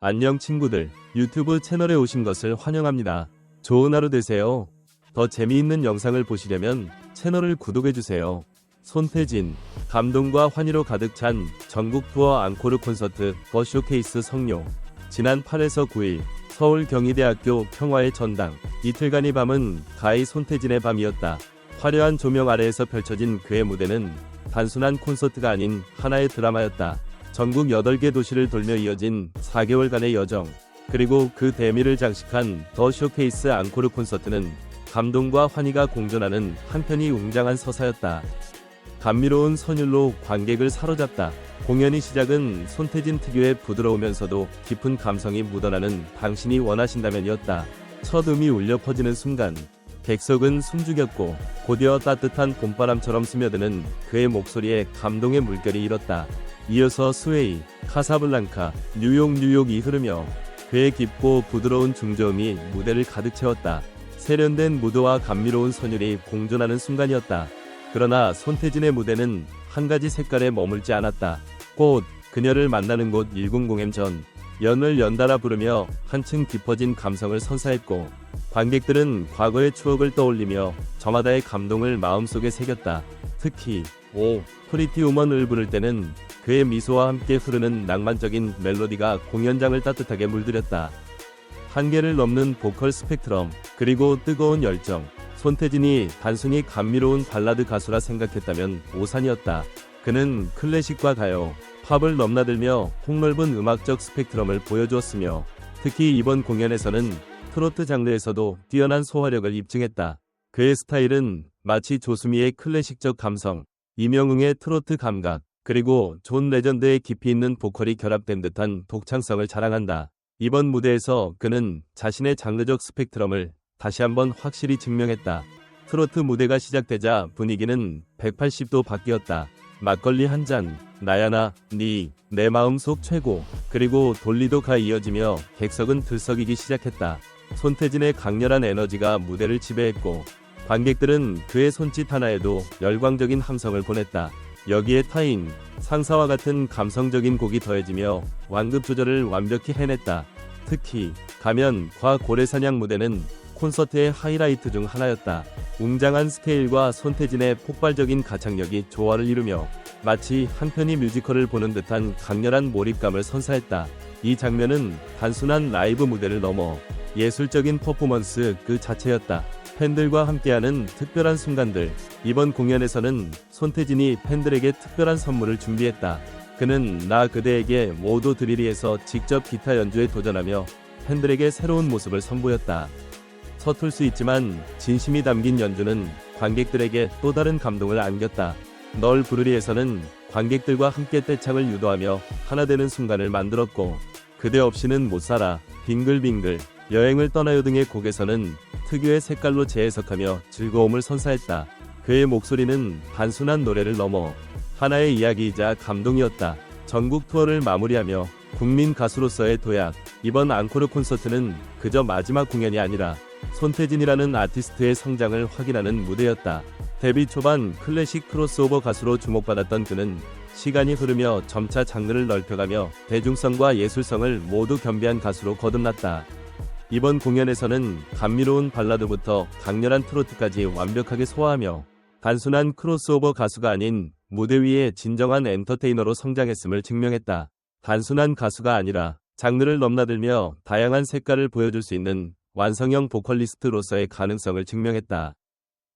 안녕 친구들. 유튜브 채널에 오신 것을 환영합니다. 좋은 하루 되세요. 더 재미있는 영상을 보시려면 채널을 구독해주세요. 손태진, 감동과 환희로 가득 찬 전국 투어 앙코르 콘서트 버 쇼케이스 성료. 지난 8에서 9일 서울 경희대학교 평화의 전당. 이틀간의 밤은 가히 손태진의 밤이었다. 화려한 조명 아래에서 펼쳐진 그의 무대는 단순한 콘서트가 아닌 하나의 드라마였다. 전국 8개 도시를 돌며 이어진 4개월간의 여정, 그리고 그 대미를 장식한 더 쇼케이스 앙코르 콘서트는 감동과 환희가 공존하는 한편이 웅장한 서사였다. 감미로운 선율로 관객을 사로잡다. 공연이 시작은 손태진 특유의 부드러우면서도 깊은 감성이 묻어나는 당신이 원하신다면이었다. 첫 음이 울려 퍼지는 순간, 객석은 숨죽였고 곧이어 따뜻한 봄바람처럼 스며드는 그의 목소리에 감동의 물결이 일었다. 이어서 스웨이, 카사블랑카, 뉴욕 뉴욕이 흐르며 그의 깊고 부드러운 중저음이 무대를 가득 채웠다. 세련된 무도와 감미로운 선율이 공존하는 순간이었다. 그러나 손태진의 무대는 한 가지 색깔에 머물지 않았다. 꽃, 그녀를 만나는 곳 100M 전, 연을 연달아 부르며 한층 깊어진 감성을 선사했고, 관객들은 과거의 추억을 떠올리며 저마다의 감동을 마음속에 새겼다. 특히, 오, 프리티 우먼을 부를 때는 그의 미소와 함께 흐르는 낭만적인 멜로디가 공연장을 따뜻하게 물들였다. 한계를 넘는 보컬 스펙트럼, 그리고 뜨거운 열정. 손태진이 단순히 감미로운 발라드 가수라 생각했다면 오산이었다. 그는 클래식과 가요, 팝을 넘나들며 폭넓은 음악적 스펙트럼을 보여주었으며 특히 이번 공연에서는 트로트 장르에서도 뛰어난 소화력을 입증했다. 그의 스타일은 마치 조수미의 클래식적 감성, 이명웅의 트로트 감각, 그리고 존 레전드의 깊이 있는 보컬이 결합된 듯한 독창성을 자랑한다. 이번 무대에서 그는 자신의 장르적 스펙트럼을 다시 한번 확실히 증명했다. 트로트 무대가 시작되자 분위기는 180도 바뀌었다. 막걸리 한 잔, 나야나, 니, 내 마음속 최고, 그리고 돌리도가 이어지며 객석은 들썩이기 시작했다. 손태진의 강렬한 에너지가 무대를 지배했고, 관객들은 그의 손짓 하나에도 열광적인 함성을 보냈다. 여기에 타인, 상사와 같은 감성적인 곡이 더해지며 완급 조절을 완벽히 해냈다. 특히 가면 과 고래사냥 무대는 콘서트의 하이라이트 중 하나였다. 웅장한 스케일과 손태진의 폭발적인 가창력이 조화를 이루며 마치 한 편의 뮤지컬을 보는 듯한 강렬한 몰입감을 선사했다. 이 장면은 단순한 라이브 무대를 넘어 예술적인 퍼포먼스 그 자체였다. 팬들과 함께하는 특별한 순간들. 이번 공연에서는 손태진이 팬들에게 특별한 선물을 준비했다. 그는 나 그대에게 모두 드리리에서 직접 기타 연주에 도전하며 팬들에게 새로운 모습을 선보였다. 서툴 수 있지만 진심이 담긴 연주는 관객들에게 또 다른 감동을 안겼다. 널 부르리에서는 관객들과 함께 떼창을 유도하며 하나 되는 순간을 만들었고 그대 없이는 못 살아 빙글빙글 여행을 떠나요 등의 곡에서는 특유의 색깔로 재해석하며 즐거움을 선사했다. 그의 목소리는 단순한 노래를 넘어 하나의 이야기이자 감동이었다. 전국 투어를 마무리하며 국민 가수로서의 도약. 이번 앙코르 콘서트는 그저 마지막 공연이 아니라 손태진이라는 아티스트의 성장을 확인하는 무대였다. 데뷔 초반 클래식 크로스오버 가수로 주목받았던 그는 시간이 흐르며 점차 장르를 넓혀가며 대중성과 예술성을 모두 겸비한 가수로 거듭났다. 이번 공연에서는 감미로운 발라드부터 강렬한 트로트까지 완벽하게 소화하며 단순한 크로스오버 가수가 아닌 무대 위의 진정한 엔터테이너로 성장했음을 증명했다. 단순한 가수가 아니라 장르를 넘나들며 다양한 색깔을 보여줄 수 있는 완성형 보컬리스트로서의 가능성을 증명했다.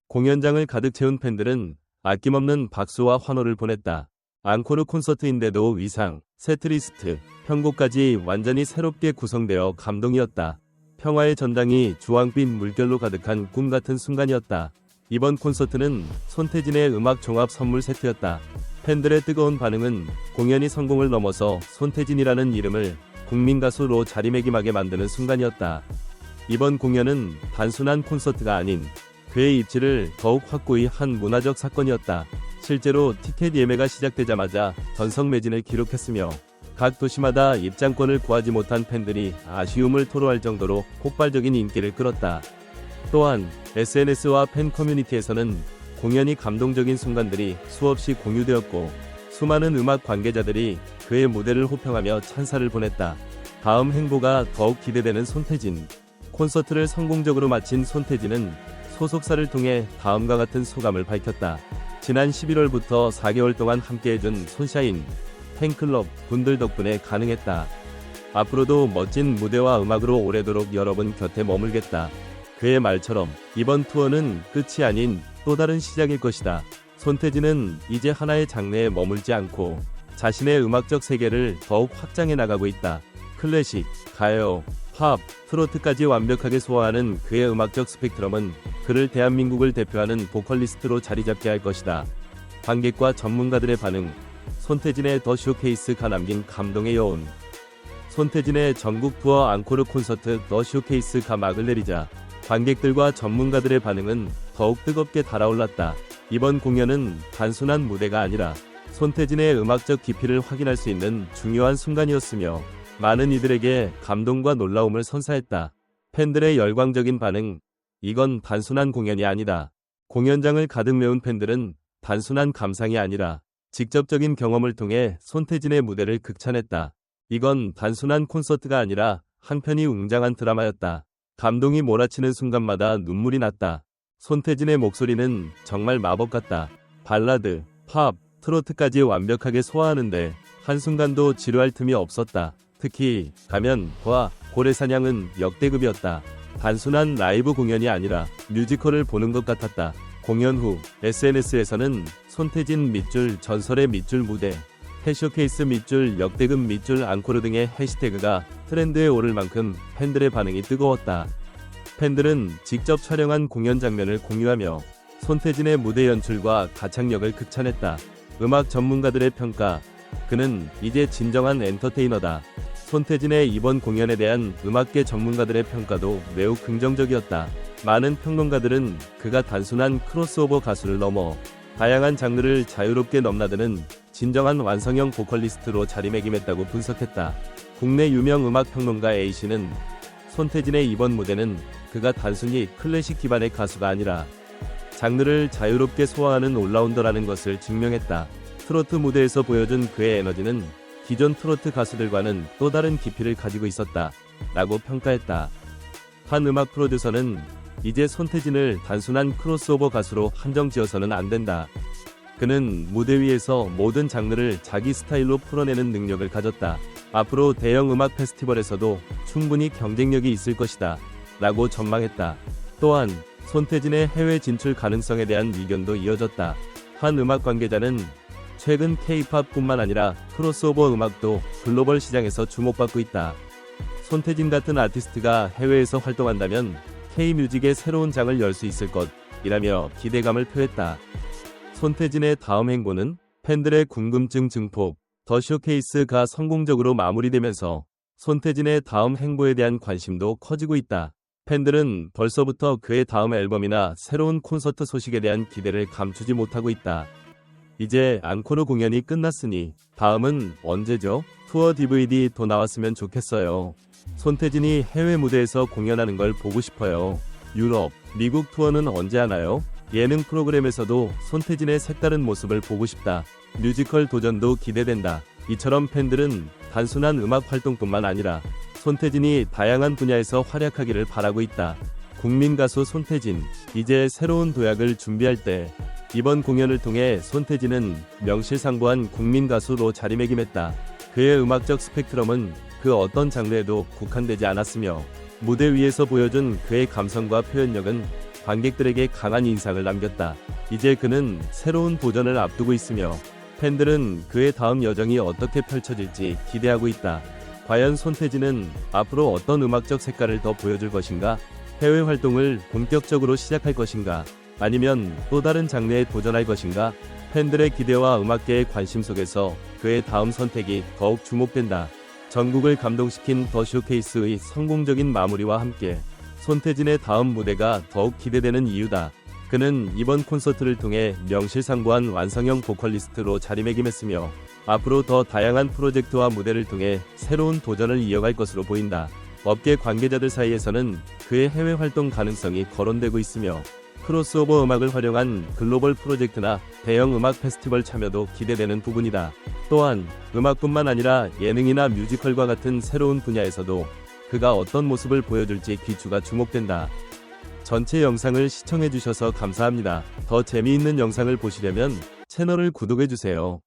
공연장을 가득 채운 팬들은 아낌없는 박수와 환호를 보냈다. 앙코르 콘서트인데도 위상, 세트리스트, 편곡까지 완전히 새롭게 구성되어 감동이었다. 평화의 전당이 주황빛 물결로 가득한 꿈 같은 순간이었다. 이번 콘서트는 손태진의 음악 종합 선물 세트였다. 팬들의 뜨거운 반응은 공연이 성공을 넘어서 손태진이라는 이름을 국민 가수로 자리매김하게 만드는 순간이었다. 이번 공연은 단순한 콘서트가 아닌 그의 입지를 더욱 확고히 한 문화적 사건이었다. 실제로 티켓 예매가 시작되자마자 전성 매진을 기록했으며 각 도시마다 입장권을 구하지 못한 팬들이 아쉬움을 토로할 정도로 폭발적인 인기를 끌었다. 또한 SNS와 팬 커뮤니티에서는 공연이 감동적인 순간들이 수없이 공유되었고 수많은 음악 관계자들이 그의 무대를 호평하며 찬사를 보냈다. 다음 행보가 더욱 기대되는 손태진. 콘서트를 성공적으로 마친 손태진은 소속사를 통해 다음과 같은 소감을 밝혔다. 지난 11월부터 4개월 동안 함께해준 손샤인 팬클럽 분들 덕분에 가능했다. 앞으로도 멋진 무대와 음악으로 오래도록 여러분 곁에 머물겠다. 그의 말처럼 이번 투어는 끝이 아닌 또 다른 시작일 것이다. 손태진은 이제 하나의 장르에 머물지 않고 자신의 음악적 세계를 더욱 확장해 나가고 있다. 클래식, 가요, 팝, 트로트까지 완벽하게 소화하는 그의 음악적 스펙트럼은 그를 대한민국을 대표하는 보컬리스트로 자리 잡게 할 것이다. 관객과 전문가들의 반응, 손태진의 더 쇼케이스가 남긴 감동의 여운. 손태진의 전국 투어 앙코르 콘서트 더 쇼케이스가 막을 내리자 관객들과 전문가들의 반응은 더욱 뜨겁게 달아올랐다. 이번 공연은 단순한 무대가 아니라 손태진의 음악적 깊이를 확인할 수 있는 중요한 순간이었으며 많은 이들에게 감동과 놀라움을 선사했다. 팬들의 열광적인 반응. 이건 단순한 공연이 아니다. 공연장을 가득 메운 팬들은 단순한 감상이 아니라 직접적인 경험을 통해 손태진의 무대를 극찬했다. 이건 단순한 콘서트가 아니라 한편이 웅장한 드라마였다. 감동이 몰아치는 순간마다 눈물이 났다. 손태진의 목소리는 정말 마법 같다. 발라드, 팝, 트로트까지 완벽하게 소화하는데 한순간도 지루할 틈이 없었다. 특히 가면 과 고래사냥은 역대급이었다. 단순한 라이브 공연이 아니라 뮤지컬을 보는 것 같았다. 공연 후 SNS에서는 손태진 밑줄 전설의 밑줄 무대, 해쇼케이스 밑줄 역대급 밑줄 앙코르 등의 해시태그가 트렌드에 오를 만큼 팬들의 반응이 뜨거웠다. 팬들은 직접 촬영한 공연 장면을 공유하며 손태진의 무대 연출과 가창력을 극찬했다. 음악 전문가들의 평가. 그는 이제 진정한 엔터테이너다. 손태진의 이번 공연에 대한 음악계 전문가들의 평가도 매우 긍정적이었다. 많은 평론가들은 그가 단순한 크로스오버 가수를 넘어 다양한 장르를 자유롭게 넘나드는 진정한 완성형 보컬리스트로 자리매김했다고 분석했다. 국내 유명 음악 평론가 A씨는 손태진의 이번 무대는 그가 단순히 클래식 기반의 가수가 아니라 장르를 자유롭게 소화하는 올라운더라는 것을 증명했다. 트로트 무대에서 보여준 그의 에너지는 기존 트로트 가수들과는 또 다른 깊이를 가지고 있었다. 라고 평가했다. 한 음악 프로듀서는 이제 손태진을 단순한 크로스오버 가수로 한정 지어서는 안 된다. 그는 무대 위에서 모든 장르를 자기 스타일로 풀어내는 능력을 가졌다. 앞으로 대형 음악 페스티벌에서도 충분히 경쟁력이 있을 것이다. 라고 전망했다. 또한 손태진의 해외 진출 가능성에 대한 의견도 이어졌다. 한 음악 관계자는 최근 K-팝뿐만 아니라 크로스오버 음악도 글로벌 시장에서 주목받고 있다. 손태진 같은 아티스트가 해외에서 활동한다면 K-뮤직의 새로운 장을 열 수 있을 것이라며 기대감을 표했다. 손태진의 다음 행보는 팬들의 궁금증 증폭, 더 쇼케이스가 성공적으로 마무리되면서 손태진의 다음 행보에 대한 관심도 커지고 있다. 팬들은 벌써부터 그의 다음 앨범이나 새로운 콘서트 소식에 대한 기대를 감추지 못하고 있다. 이제 앙코르 공연이 끝났으니 다음은 언제죠? 투어 DVD 도 나왔으면 좋겠어요. 손태진이 해외 무대에서 공연하는 걸 보고 싶어요. 유럽, 미국 투어는 언제 하나요? 예능 프로그램에서도 손태진의 색다른 모습을 보고 싶다. 뮤지컬 도전도 기대된다. 이처럼 팬들은 단순한 음악 활동뿐만 아니라 손태진이 다양한 분야에서 활약하기를 바라고 있다. 국민 가수 손태진, 이제 새로운 도약을 준비할 때 이번 공연을 통해 손태진은 명실상부한 국민 가수로 자리매김했다. 그의 음악적 스펙트럼은 그 어떤 장르에도 국한되지 않았으며 무대 위에서 보여준 그의 감성과 표현력은 관객들에게 강한 인상을 남겼다. 이제 그는 새로운 도전을 앞두고 있으며 팬들은 그의 다음 여정이 어떻게 펼쳐질지 기대하고 있다. 과연 손태진은 앞으로 어떤 음악적 색깔을 더 보여줄 것인가? 해외 활동을 본격적으로 시작할 것인가? 아니면 또 다른 장르에 도전할 것인가? 팬들의 기대와 음악계의 관심 속에서 그의 다음 선택이 더욱 주목된다. 전국을 감동시킨 더 쇼케이스의 성공적인 마무리와 함께 손태진의 다음 무대가 더욱 기대되는 이유다. 그는 이번 콘서트를 통해 명실상부한 완성형 보컬리스트로 자리매김했으며 앞으로 더 다양한 프로젝트와 무대를 통해 새로운 도전을 이어갈 것으로 보인다. 업계 관계자들 사이에서는 그의 해외 활동 가능성이 거론되고 있으며 크로스오버 음악을 활용한 글로벌 프로젝트나 대형 음악 페스티벌 참여도 기대되는 부분이다. 또한 음악뿐만 아니라 예능이나 뮤지컬과 같은 새로운 분야에서도 그가 어떤 모습을 보여줄지 귀추가 주목된다. 전체 영상을 시청해주셔서 감사합니다. 더 재미있는 영상을 보시려면 채널을 구독해주세요.